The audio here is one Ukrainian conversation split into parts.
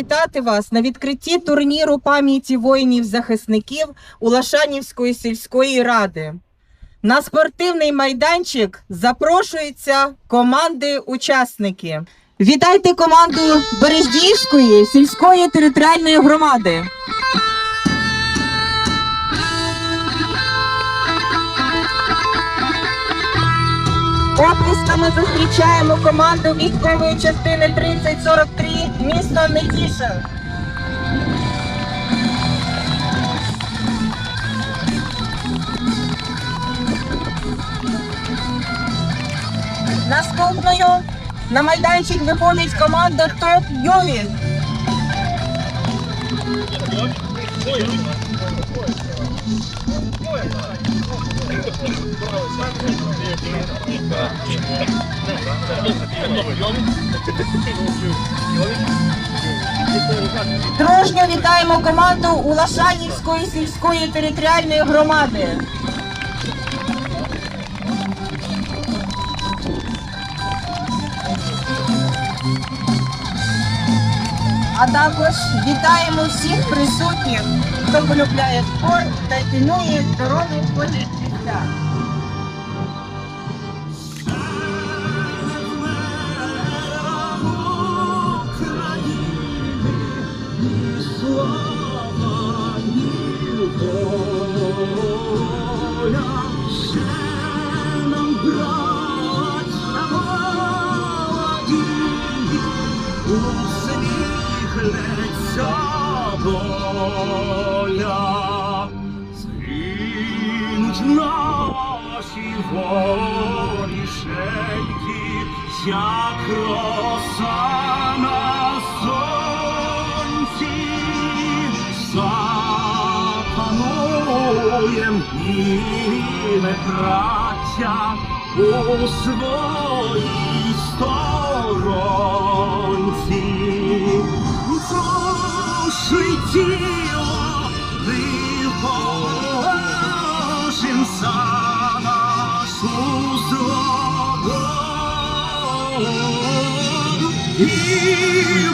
раді вітати вас на відкритті турніру пам'яті воїнів-захисників Улашанівської сільської ради. На спортивний майданчик запрошуються команди-учасники. Вітайте команду Береждіївської сільської територіальної громади. Оплесками зустрічаємо команду військової частини 3043 місто Нетішин. Наступною на майданчик виходить команда ТОП Йові. Дружньо вітаємо команду Улашанівської сільської територіальної громади. А також вітаємо всіх присутніх, хто полюбляє спорт та цінує здоровий спосіб і ми, у своїй сторонці. Душу й тіло за нашу свободу і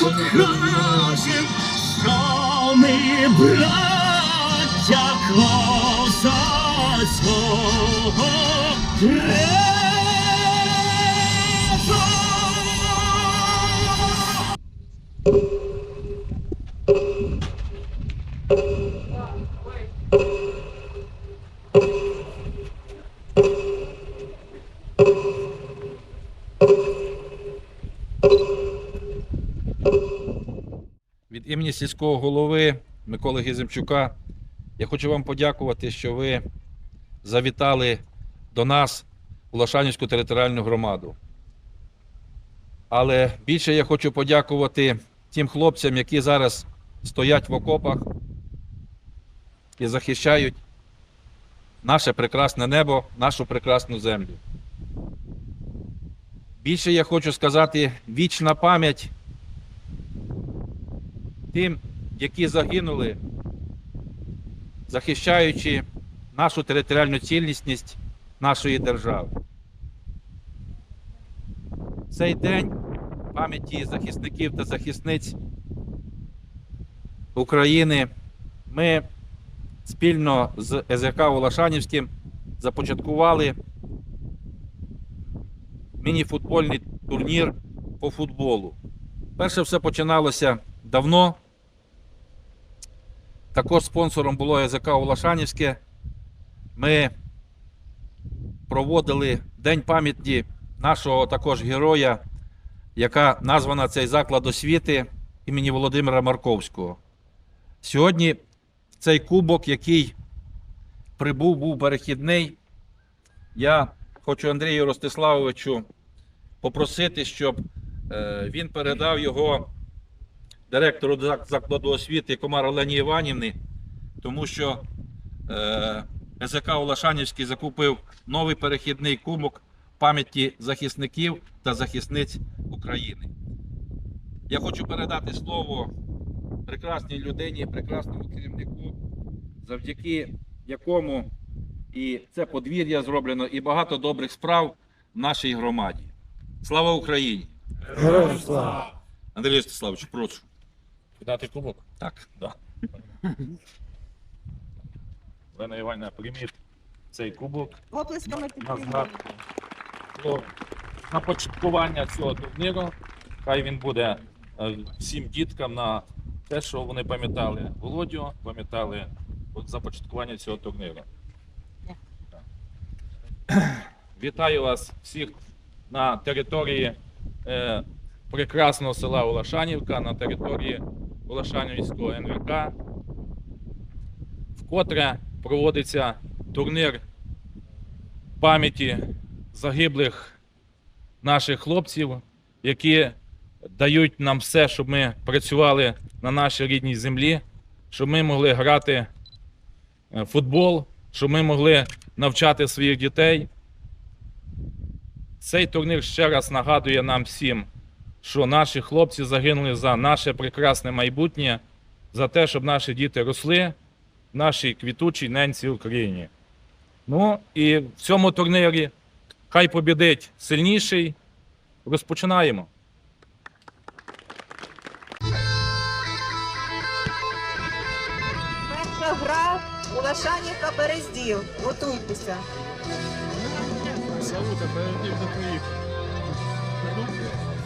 покажем, що ми браття козацького древа. Сільського голови Миколи Гіземчука я хочу вам подякувати, що ви завітали до нас у Лошанівську територіальну громаду. Але більше я хочу подякувати тим хлопцям, які зараз стоять в окопах і захищають наше прекрасне небо, нашу прекрасну землю. Більше я хочу сказати вічна пам'ять тим, які загинули, захищаючи нашу територіальну цілісність нашої держави. Цей день пам'яті захисників та захисниць України ми спільно з ЕЗК Волошанівським започаткували міні-футбольний турнір по футболу. Перше все починалося давно. Також спонсором було язика Улашанівське. Ми проводили День пам'яті нашого також героя, яка названа цей заклад освіти імені Володимира Марковського. Сьогодні цей кубок, який прибув, був перехідний. Я хочу Андрію Ростиславовичу попросити, щоб е, він передав його директору закладу освіти Комар Олені Іванівни, тому що е, СЗК Олашанівський закупив новий перехідний кубок пам'яті захисників та захисниць України. Я хочу передати слово прекрасній людині, прекрасному керівнику, завдяки якому і це подвір'я зроблено, і багато добрих справ в нашій громаді. Слава Україні! Героям слава! Андрій Ростиславович, прошу. Дати кубок? Так. Да. Лена Івановна, прийміть цей кубок Оплесками на підтримуємо. знак про на початкування цього турніру. Хай він буде е, всім діткам на те, що вони пам'ятали Володю, пам'ятали от започаткування цього турніру. Вітаю вас всіх на території е, прекрасного села Улашанівка, на території Улашанівського НВК. Вкотре проводиться турнір пам'яті загиблих наших хлопців, які дають нам все, щоб ми працювали на нашій рідній землі, щоб ми могли грати е, футбол, щоб ми могли навчати своїх дітей. Цей турнір ще раз нагадує нам всім, що наші хлопці загинули за наше прекрасне майбутнє, за те, щоб наші діти росли в нашій квітучій ненці Україні. Ну і в цьому турнірі хай побідить сильніший. Розпочинаємо. Перша гра Улашанівка Березділ. Готуйтеся. Славута, перейдів до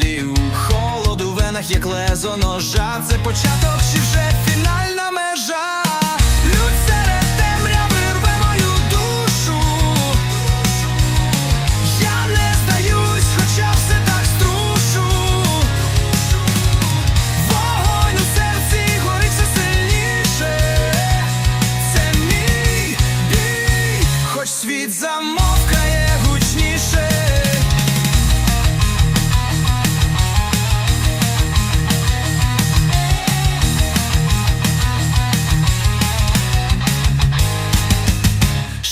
слів. Холод у венах, як лезо ножа. Це початок чи вже фінальна межа.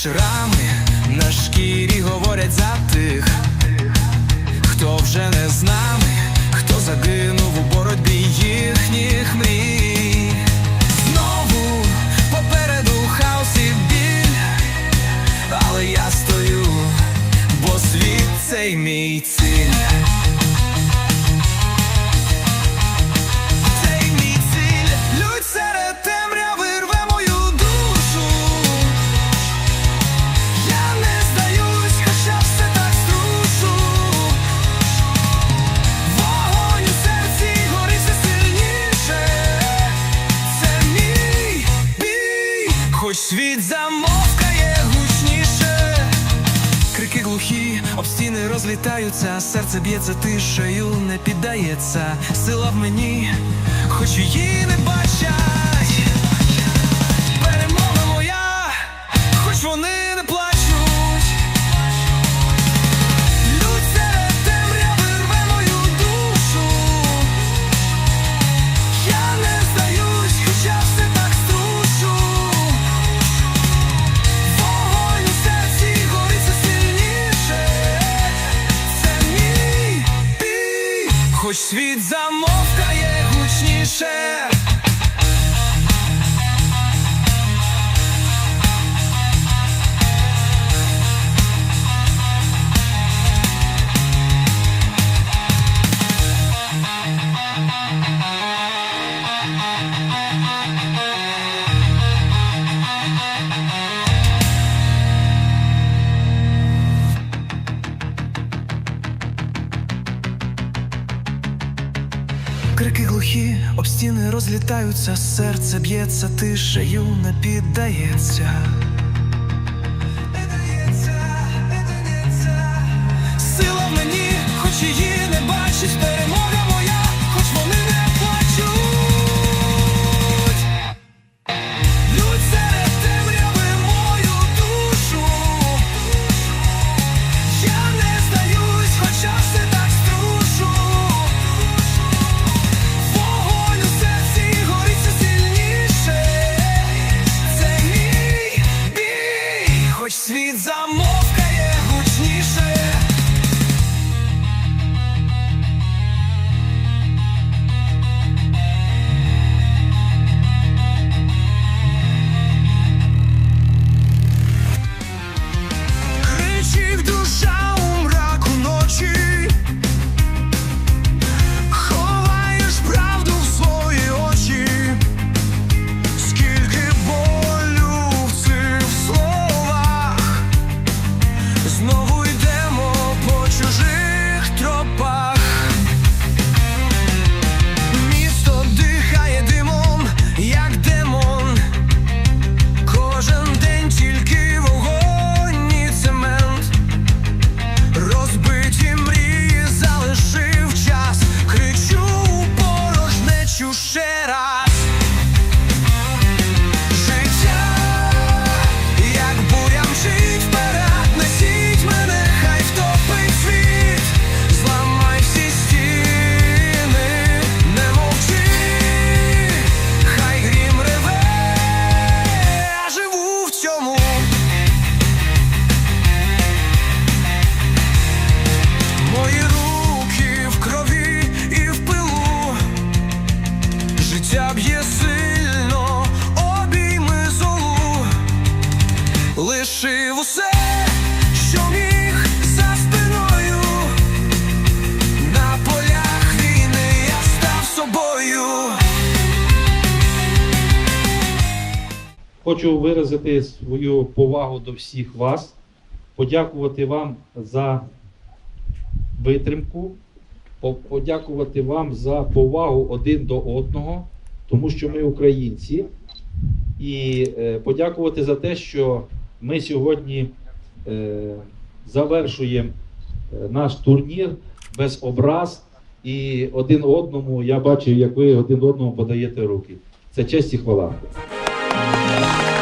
Шрами на шкірі говорять за тих, хто вже не з нами, хто загинув у боротьбі їхніх мрій. Знову попереду хаос і біль, але я стою, бо світ цей мій розлітаються, серце б'ється тишею, не піддається. Сила в мені, хоч її не бачать. Крики глухі, об стіни розлітаються, серце б'ється тишею, не піддається. Сила в мені, хоч її не бачить, перемога Хочу виразити свою повагу до всіх вас, подякувати вам за витримку, подякувати вам за повагу один до одного, тому що ми українці, і е, подякувати за те, що ми сьогодні е, завершуємо е, наш турнір без образ. І один одному я бачив, як ви один одному подаєте руки. Це честь і хвала. Thank you.